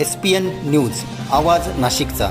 S P N news आवाज नाशिकचा.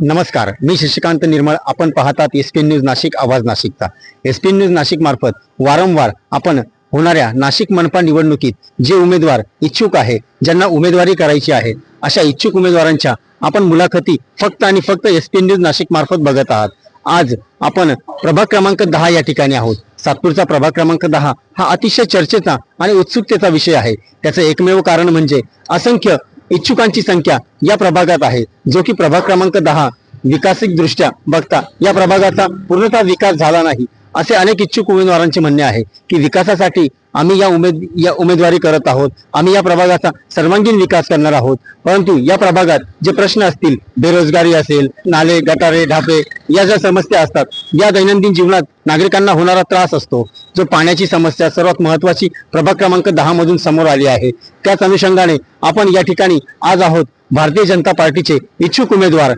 नमस्कार मी शशिकांत निर्मळ. आपण पाहतात एस पी न्यूज नाशिक आवाज नाशिकचा. एस पी न्यूज नाशिक मार्फत वारंवार आपण होणाऱ्या नाशिक मनपा निवडणुकीत जे उमेदवार इच्छुक आहे ज्यांना उमेदवारी करायची आहे अशा इच्छुक उमेदवारांच्या आपण मुलाखती फक्त आणि फक्त एस पी न्यूज नाशिक मार्फत बघत आहात. आज आपण प्रभाग क्रमांक दहा या ठिकाणी आहोत. सातपूरचा प्रभाग क्रमांक दहा हा अतिशय चर्चेचा आणि उत्सुकतेचा विषय आहे. त्याचं एकमेव कारण म्हणजे असंख्य इच्छुकांची संख्या या प्रभागात आहे. जो की प्रभाग क्रमांक दहा विकासिक दृष्ट्या बघता या प्रभागाचा पूर्णतः विकास झाला नाही. असे अनेक इच्छुक उमेदवारांचे म्हणणे आहे की विकासासाठी आम्ही या उमेद या उमेदवारी करत आहोत. आम्ही या प्रभागाचा सर्वांगीण विकास करणार आहोत. परंतु या प्रभागात जे प्रश्न असतील बेरोजगारी असेल नाले गटारे ढापे या ज्या समस्या असतात या दैनंदिन जीवनात नागरिकांना होणारा त्रास असतो. जो पाण्याची समस्या सर्वात महत्वाची प्रभाग क्रमांक दहा मधून समोर आली आहे. त्याच अनुषंगाने आपण या ठिकाणी आज आहोत भारतीय जनता पार्टीचे इच्छुक उमेदवार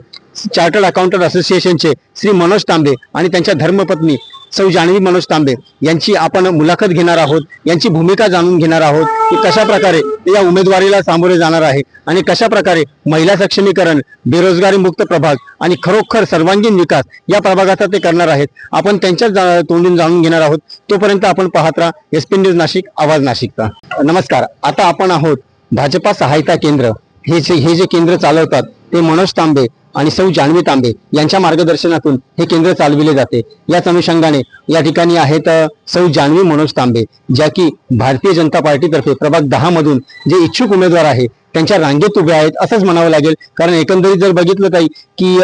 चार्टर्ड अकाउंटंट असोसिएशनचे श्री मनोज तांबे आणि त्यांच्या धर्मपत्नी सौ जान्हवी मनोज तांबे यांची आपण मुलाखत घेणार आहोत. यांची भूमिका जाणून घेणार आहोत की कशा प्रकारे ते या उमेदवारीला सामोरे जाणार आहे आणि कशा प्रकारे महिला सक्षमीकरण बेरोजगारी मुक्त प्रभाग आणि खरोखर सर्वांगीण विकास या प्रभागाचा ते करणार आहेत. आपण त्यांच्याच जा- तोंडून जाणून घेणार आहोत. तोपर्यंत आपण पाहत राहा एस न्यूज नाशिक आवाज नाशिकचा. नमस्कार. आता आपण आहोत भाजपा सहायता केंद्र. हे जे हे जे केंद्र चालवतात ते मनोज तांबे आणि सौ जान्हवी तांबे यांच्या मार्गदर्शनातून हे केंद्र चालविले जाते. याच अनुषंगाने या ठिकाणी आहेत सौ जान्हवी मनोज तांबे ज्या की भारतीय जनता पार्टीतर्फे प्रभाग दहा मधून जे इच्छुक उमेदवार आहे त्यांच्या रांगेत उभे आहेत असंच म्हणावं लागेल. कारण एकंदरीत जर बघितलं काही की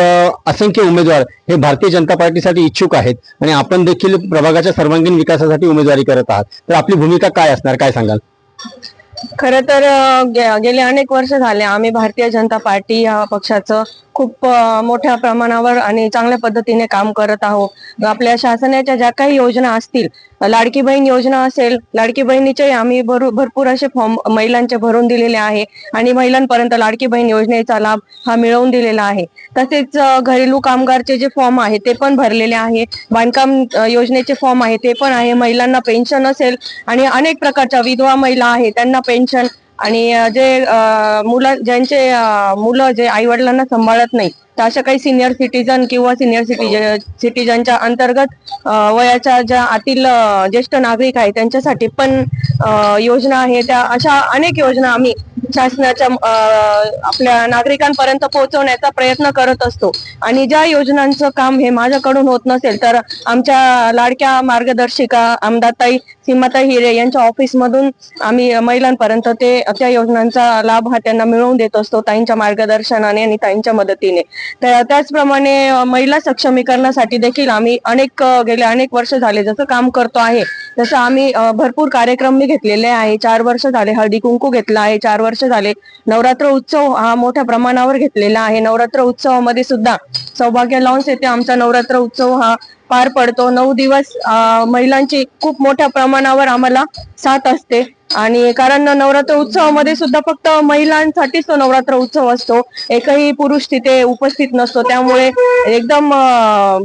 असंख्य उमेदवार हे भारतीय जनता पार्टीसाठी इच्छुक आहेत आणि आपण देखील प्रभागाच्या सर्वांगीण विकासासाठी उमेदवारी करत आहात. तर आपली भूमिका काय असणार काय सांगाल? खर तर गेले अनेक वर्ष झाले आम्ही भारतीय जनता पार्टी या पक्षाचं. खूप मोठ्या प्रमाणावर आणि चांगल्या पद्धतीने काम करत आहोत. आपल्या शासनाच्या ज्या काही योजना असतील लाडकी बहीण योजना असेल लाडकी बहिणीचे आम्ही भरपूर असे फॉर्म महिलांचे भरून दिलेले आहे आणि महिलांपर्यंत लाडकी बहीण योजनेचा लाभ हा मिळवून दिलेला आहे. तसेच घरेलू कामगारचे जे फॉर्म आहे ते पण भरलेले आहे. बांधकाम योजनेचे फॉर्म आहे ते पण आहे. महिलांना पेन्शन असेल आणि अनेक प्रकारच्या विधवा महिला आहे त्यांना पेन्शन आणि जे मुलं ज्यांचे मुलं जे आई वडिलांना सांभाळत नाही तर अशा काही सिनियर सिटीजन किंवा सिनियर सिटीजन सिटीजनच्या अंतर्गत वयाच्या ज्या आतील ज्येष्ठ नागरिक आहे त्यांच्यासाठी पण योजना आहे. त्या अशा अनेक योजना आम्ही शासनाच्या आपल्या नागरिकांपर्यंत पोहोचवण्याचा प्रयत्न करत असतो. आणि ज्या योजनांचं काम हे माझ्याकडून होत नसेल तर आमच्या लाडक्या मार्गदर्शिका आमदाताई सीमाताई हिरे यांच्या ऑफिसमधून आम्ही महिलांपर्यंत ते त्या योजनांचा लाभ हा त्यांना मिळवून देत असतो ताईंच्या मार्गदर्शनाने आणि ताईंच्या मदतीने. तर त्याचप्रमाणे महिला सक्षमीकरणासाठी देखील आम्ही अनेक गेले अनेक वर्ष झाले जसं काम करतो आहे तसं आम्ही भरपूर कार्यक्रम मी घेतलेले आहे. चार वर्ष झाले हळदी कुंकू घेतला आहे. चार वर्ष झाले नवरात्र उत्सव हा मोठ्या प्रमाणावर घेतलेला आहे. नवरात्र उत्सवामध्ये सुद्धा सौभाग्य लॉन्स येथे आमचा नवरात्र उत्सव हा पार पडतो. नऊ दिवस महिलांची खूप मोठ्या प्रमाणावर आम्हाला साथ असते. आणि कारण नवरात्र उत्सवामध्ये सुद्धा फक्त महिलांसाठीच तो नवरात्र उत्सव असतो. एकही पुरुष तिथे उपस्थित नसतो. त्यामुळे एकदम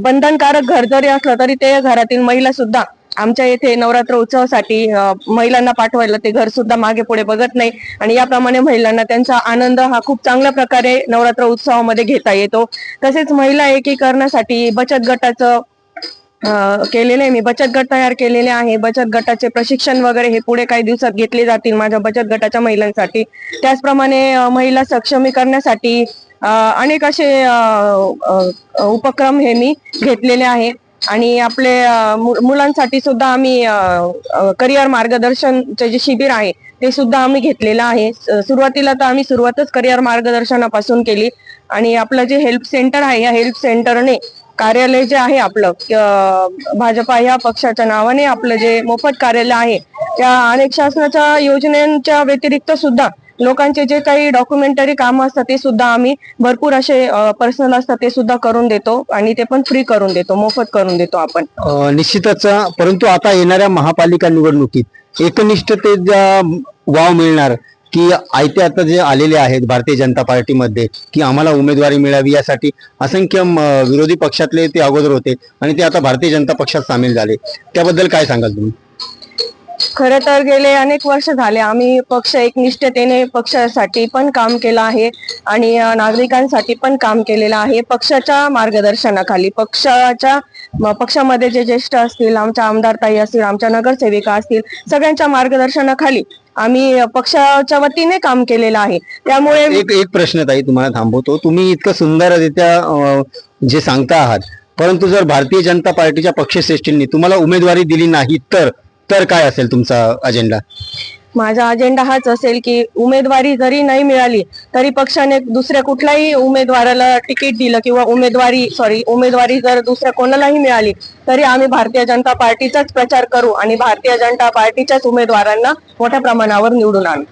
बंधनकारक घर जरी असलं तरी ते घरातील महिला सुद्धा आमच्या येथे नवरात्र उत्सवासाठी महिलांना पाठवायला ते घर सुद्धा मागे पुढे बघत नाही. आणि याप्रमाणे महिलांना त्यांचा आनंद हा खूप चांगल्या प्रकारे नवरात्र उत्सवामध्ये घेता येतो. तसेच महिला एकीकरणासाठी बचत गटाचं केलेले आहे. मी बचत गट तयार केलेले आहे. बचत गटाचे प्रशिक्षण वगैरे हे पुढे काही दिवसात घेतले जातील माझ्या बचत गटाच्या महिलांसाठी. त्याचप्रमाणे महिला सक्षमीकरणासाठी अनेक असे उपक्रम हे मी घेतलेले आहे. आणि आपले मुलांसाठी सुद्धा आम्ही करिअर मार्गदर्शनचे जे शिबिर आहे ते सुद्धा आम्ही घेतलेलं आहे. सुरुवातीला तर आम्ही सुरुवातच करिअर मार्गदर्शनापासून केली. आणि आपलं जे हेल्प सेंटर आहे या हेल्प सेंटरने कार्यालय जे आहे आपलं भाजपा या पक्षाच्या नावाने आपलं जे मोफत कार्यालय आहे त्या अनेक शासनाच्या योजनांच्या व्यतिरिक्त सुद्धा लोकांचे जे काही डॉक्युमेंटरी कामं असतात ते सुद्धा आम्ही भरपूर असे पर्सनल असतात ते सुद्धा करून देतो आणि ते पण फ्री करून देतो मोफत करून देतो आपण. निश्चितच परंतु आता येणाऱ्या महापालिका निवडणुकीत एकनिष्ठतेत वाव मिळणार की आयते आता जे आलेले आहेत भारतीय जनता पार्टीमध्ये की आम्हाला उमेदवारी मिळावी यासाठी असंख्य विरोधी पक्षातले ते अगोदर होते आणि ते आता भारतीय जनता पक्षात सामील झाले. त्याबद्दल काय सांगाल तुम्ही? खरं तर गेले अनेक वर्ष झाले. आम्ही पक्ष एकनिष्ठतेने पक्षासाठी पण काम केलं आहे आणि नागरिकांसाठी पण काम केलेलं आहे. पक्षाच्या मार्गदर्शनाखाली पक्षाच्या पक्षामध्ये जे ज्येष्ठ असतील आमच्या आमदारताई असतील आमच्या नगरसेविका असतील सगळ्यांच्या मार्गदर्शनाखाली आम्ही पक्षाच्या वतीने काम केलेलं आहे. त्यामुळे एक एक प्रश्न ताई तुम्हाला थांबवतो. तुम्ही इतकं सुंदररित्या अं, जे सांगता आहात परंतु जर भारतीय जनता पार्टीच्या पक्षश्रेष्ठींनी तुम्हाला उमेदवारी दिली नाही तर तर काय असेल तुमचा अजेंडा माझा अजेंडा हाच असेल की उमेदवारी जरी नाही मिळाली तरी पक्षाने दुसऱ्या कुठल्याही उमेदवाराला तिकीट दिलं किंवा उमेदवारी सॉरी उमेदवारी जर दुसऱ्या कोणालाही मिळाली तरी आम्ही भारतीय जनता पार्टीचाच प्रचार करू आणि भारतीय जनता पार्टीच्याच उमेदवारांना मोठ्या प्रमाणावर निवडून आणू.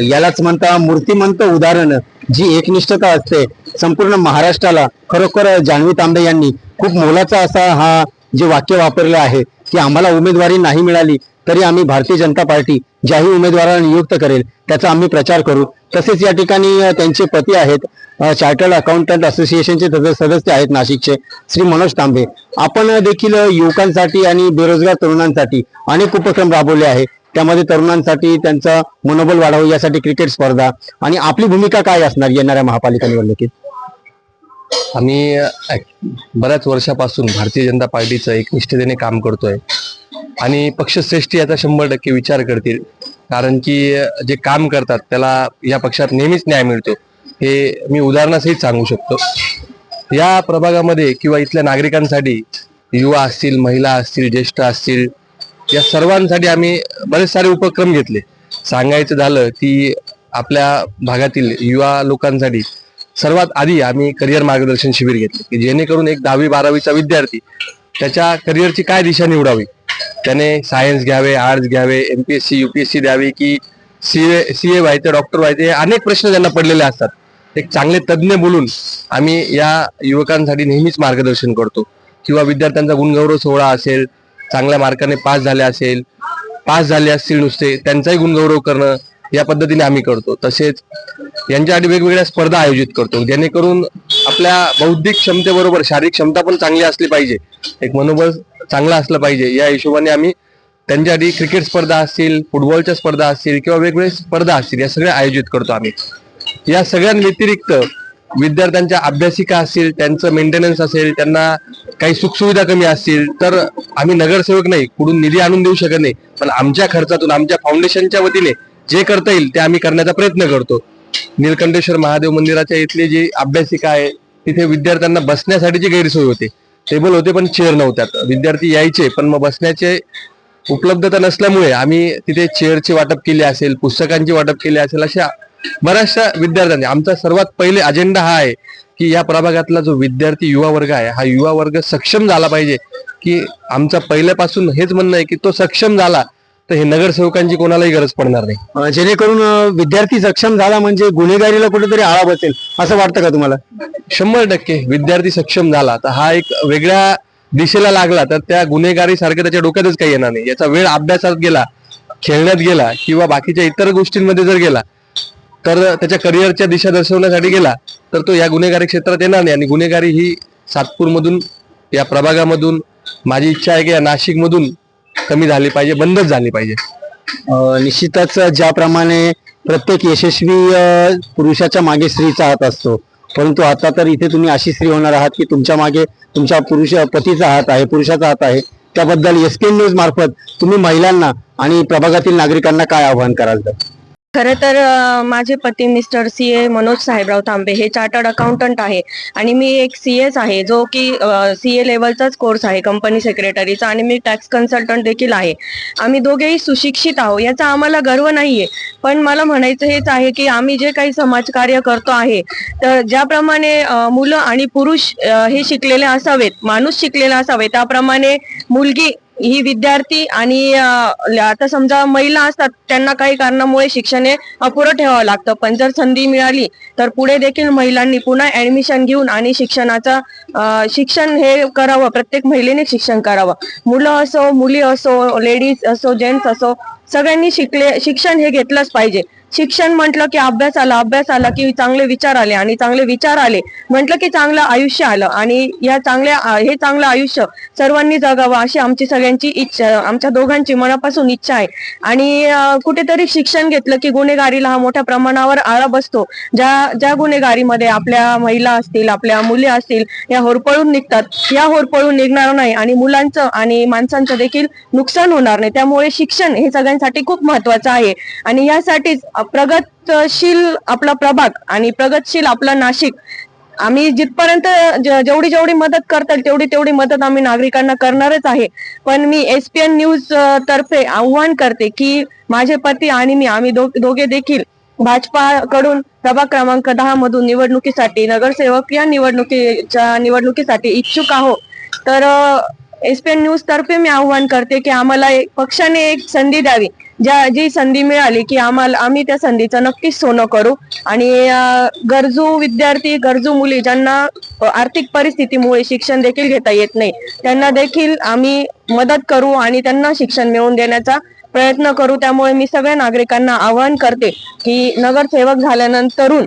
यालाच म्हणता मूर्तिमंत उदाहरण जी एकनिष्ठता असते संपूर्ण महाराष्ट्राला खरोखर जान्हवी तांबे यांनी खूप मोलाचा असा हा जे वाक्य वापरलं आहे की आम्हाला उमेदवारी नाही मिळाली तरी आम्ही भारतीय जनता पार्टी ज्याही उमेदवाराला नियुक्त करेल त्याचा आम्ही प्रचार करू. तसेच या ठिकाणी त्यांचे पती आहेत चार्टर्ड अकाउंटंट असोसिएशनचे सदस्य सदस्य आहेत नाशिकचे श्री मनोज तांबे. आपण देखील युवकांसाठी आणि बेरोजगार तरुणांसाठी अनेक उपक्रम राबवले आहे त्यामध्ये तरुणांसाठी त्यांचं मनोबल वाढावं यासाठी क्रिकेट स्पर्धा आणि आपली भूमिका काय असणार येणाऱ्या महापालिका निवडणुकीत? आम्ही बऱ्याच वर्षापासून भारतीय जनता पार्टीचं एक एकनिष्ठतेने काम करतोय. आणि पक्षश्रेष्ठी याचा शंभर टक्के विचार करतील. कारण की जे काम करतात त्याला या पक्षात नेहमीच न्याय मिळतो. हे मी उदाहरणासहित सांगू शकतो. या प्रभागामध्ये किंवा इथल्या नागरिकांसाठी युवा असतील महिला असतील ज्येष्ठ असतील या सर्वांसाठी आम्ही बरेच सारे उपक्रम घेतले. सांगायचं झालं की आपल्या भागातील युवा लोकांसाठी सर्वात आधी आम्ही करिअर मार्गदर्शन शिबिर घेतले की जेणेकरून एक दहावी बारावीचा विद्यार्थी त्याच्या करिअरची काय दिशा निवडावी? त्याने सायन्स घ्यावे आर्ट्स घ्यावे M P S C U द्यावी की सी ए सी ए व्हायचे डॉक्टर व्हायचे हे अनेक प्रश्न त्यांना पडलेले असतात. एक चांगले तज्ज्ञ बोलून आम्ही या युवकांसाठी नेहमीच मार्गदर्शन करतो. किंवा विद्यार्थ्यांचा गुणगौरव सोहळा असेल चांगल्या मार्काने पास झाले असेल पास झाले असतील नुसते त्यांचाही गुणगौरव करणं या पद्धतीने आम्ही करतो. तसेच यांच्यासाठी वेगवेगळ्या स्पर्धा आयोजित करतो. जेणेकरून आपल्या बौद्धिक क्षमतेबरोबर शारीरिक क्षमता पण चांगली असली पाहिजे. एक मनोबल चांगलं असलं पाहिजे. या हिशोबाने आम्ही त्यांच्यासाठी क्रिकेट स्पर्धा असतील फुटबॉलच्या स्पर्धा असतील किंवा वेगवेगळ्या स्पर्धा असतील या सगळ्या आयोजित करतो आम्ही. या सगळ्यांव्यतिरिक्त विद्यार्थ्यांच्या अभ्यासिका असतील त्यांचं मेंटेनन्स असेल त्यांना काही सुखसुविधा कमी असतील तर आम्ही नगरसेवक नाही कुठून निधी आणून देऊ शकत नाही. पण आमच्या खर्चातून आमच्या फाउंडेशनच्या वतीने जे करता येईल ते आम्ही करण्याचा प्रयत्न करतो. नीलकंठेश्वर महादेव मंदिराच्या इथली जी अभ्यासिका आहे तिथे विद्यार्थ्यांना बसण्यासाठीची गैरसोय होते टेबल होते पण चेअर नव्हत्यात. विद्यार्थी यायचे पण मग बसण्याचे उपलब्धता नसल्यामुळे आम्ही तिथे चेअरचे वाटप केले असेल पुस्तकांची वाटप केले असेल अशा बऱ्याचशा विद्यार्थ्यांनी. आमचा सर्वात पहिले अजेंडा हा आहे की या प्रभागातला जो विद्यार्थी युवा वर्ग आहे हा युवा वर्ग सक्षम झाला पाहिजे की आमचा पहिल्यापासून हेच म्हणणं आहे की तो सक्षम झाला तर हे नगरसेवकांची कोणालाही गरज पडणार नाही. जेणेकरून विद्यार्थी सक्षम झाला म्हणजे गुन्हेगारीला कुठेतरी आळा बसेल असं वाटतं का तुम्हाला? शंभर टक्के विद्यार्थी सक्षम झाला. तर हा एक वेगळ्या दिशेला लागला तर त्या गुन्हेगारी सारखं त्याच्या डोक्यातच काही येणार नाही. याचा वेळ अभ्यासात गेला खेळण्यात गेला किंवा बाकीच्या इतर गोष्टींमध्ये जर गेला तर त्याच्या करिअरच्या दिशा दर्शवण्यासाठी गेला तर तो या गुन्हेगारी क्षेत्रात येणार नाही. आणि गुन्हेगारी ही सातपूरमधून या प्रभागामधून माझी इच्छा आहे की या नाशिकमधून कमी झाली पाहिजे बंदच झाली पाहिजे. निश्चितच ज्याप्रमाणे प्रत्येक यशस्वी पुरुषाच्या मागे स्त्रीचा हात असतो. परंतु आता तर इथे तुम्ही अशी स्त्री होणार आहात की तुमच्या मागे तुमच्या पुरुष पतीचा हात आहे पुरुषाचा हात आहे. त्याबद्दल एस न्यूज मार्फत तुम्ही महिलांना आणि प्रभागातील नागरिकांना काय आवाहन कराल? तर खरं तर माझे पती mister C A Manoj Sahebrao Tambe हे चार्टर्ड अकाउंटंट आहे आणि मी एक सी एस आहे जो की सी ए लेवलचाच कोर्स आहे कंपनी सेक्रेटरीचा आणि मी टॅक्स कन्सल्टंट देखील आहे. आम्ही दोघेही सुशिक्षित आहोत याचा आम्हाला गर्व नाहीये. पण मला म्हणायचं हेच आहे की आम्ही जे काही समाजकार्य करतो आहे तर ज्याप्रमाणे मुलं आणि पुरुष हे शिकलेले असावेत माणूस शिकलेला असावे त्याप्रमाणे मुलगी ही विद्यार्थी आणि आता समजा महिला असतात त्यांना काही कारणामुळे शिक्षण हे अपुरं ठेवावं लागतं. पण जर संधी मिळाली तर पुढे देखील महिलांनी पुन्हा ऍडमिशन घेऊन आणि शिक्षणाचा शिक्षण हे करावं. प्रत्येक महिलेने शिक्षण करावं. मुलं असो मुली असो लेडीज असो जेंट्स असो सगळ्यांनी शिकले शिक्षण हे घेतलंच पाहिजे. शिक्षण म्हटलं की अभ्यास आला अभ्यास आला की चांगले विचार आले आणि चांगले विचार आले म्हटलं की चांगलं आयुष्य आलं आणि या चांगल्या हे चांगलं आयुष्य सर्वांनी जगावं अशी आमची सगळ्यांची इच्छा आमच्या दोघांची मनापासून इच्छा आहे. आणि कुठेतरी शिक्षण घेतलं की गुन्हेगारीला हा मोठ्या प्रमाणावर आळा बसतो. ज्या ज्या गुन्हेगारीमध्ये आपल्या महिला असतील आपल्या मुली असतील या होरपळून निघतात. या होरपळून निघणार नाही आणि मुलांचं आणि माणसांचं देखील नुकसान होणार नाही. त्यामुळे शिक्षण हे सगळ्यांसाठी खूप महत्वाचं आहे. आणि यासाठीच प्रगतशील आपला प्रभाग आणि प्रगतशील आपला नाशिक आम्ही जिथपर्यंत ज- जेवढी जेवढी मदत करतात तेवढी तेवढी मदत आम्ही नागरिकांना करणारच आहे. पण मी एसपीएन न्यूज तर्फे आव्हान करते की माझे पती आणि मी आम्ही दो- दोघे देखील भाजपाकडून प्रभाग क्रमांक दहा मधून निवडणुकीसाठी नगरसेवक या निवडणुकीच्या निवडणुकीसाठी इच्छुक आहोत तर एसपीएन न्यूज तर्फे मी आव्हान करते की आम्हाला एक- पक्षाने एक संधी द्यावी. ज्या जी संधी मिळाली की आम्हाला आम्ही त्या संधीचं नक्कीच सोनं करू. आणि गरजू विद्यार्थी गरजू मुली ज्यांना आर्थिक परिस्थितीमुळे शिक्षण देखील घेता येत नाही त्यांना देखील आम्ही मदत करू आणि त्यांना शिक्षण मिळवून देण्याचा प्रयत्न करू. त्यामुळे मी सगळ्या नागरिकांना आवाहन करते की नगरसेवक झाल्यानंतरून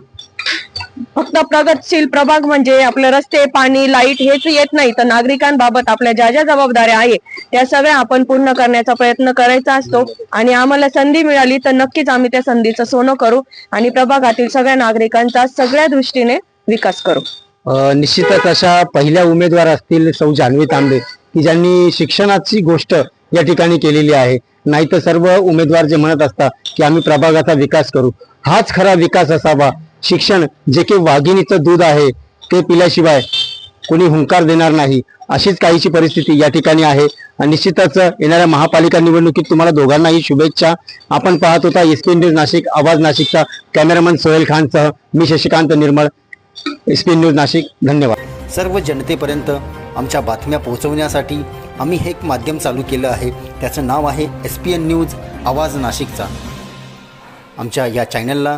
फक्त प्रगतशील प्रभाग म्हणजे आपले रस्ते पाणी लाइट हेच येत नाही. तर नागरिकांबाबत आपल्या ज्या ज्या जबाबदाऱ्या आहे त्या सगळ्या आपण पूर्ण करण्याचा प्रयत्न करायचा असतो. आणि आम्हाला संधी मिळाली तर नक्कीच आम्ही त्या संधीचं सोनं करू आणि प्रभागातील सगळ्या नागरिकांचा सगळ्या दृष्टीने विकास करू. निश्चितच अशा पहिल्या उमेदवार असतील सौ जान्हवी तांबे की ज्यांनी शिक्षणाची गोष्ट या ठिकाणी केलेली आहे. नाही तर सर्व उमेदवार जे म्हणत असतात की आम्ही प्रभागाचा विकास करू. हाच खरा विकास असावा. शिक्षण जे की वाघिणीचं दूध आहे ते पिल्याशिवाय कोणी हुंकार देणार नाही. अशीच काहीची परिस्थिती या ठिकाणी आहे. आणि निश्चितच येणाऱ्या महापालिका निवडणुकीत तुम्हाला दोघांनाही शुभेच्छा. आपण पाहत होता एस न्यूज नाशिक आवाज नाशिकचा कॅमेरामन सोहेल खानसह मी शशिकांत निर्मळ. एस न्यूज नाशिक धन्यवाद. सर्व जनतेपर्यंत आमच्या बातम्या पोहोचवण्यासाठी आम्ही हे एक माध्यम चालू केलं आहे. त्याचं नाव आहे एस पी एन न्यूज आवाज नाशिकचा. आमच्या या चॅनलला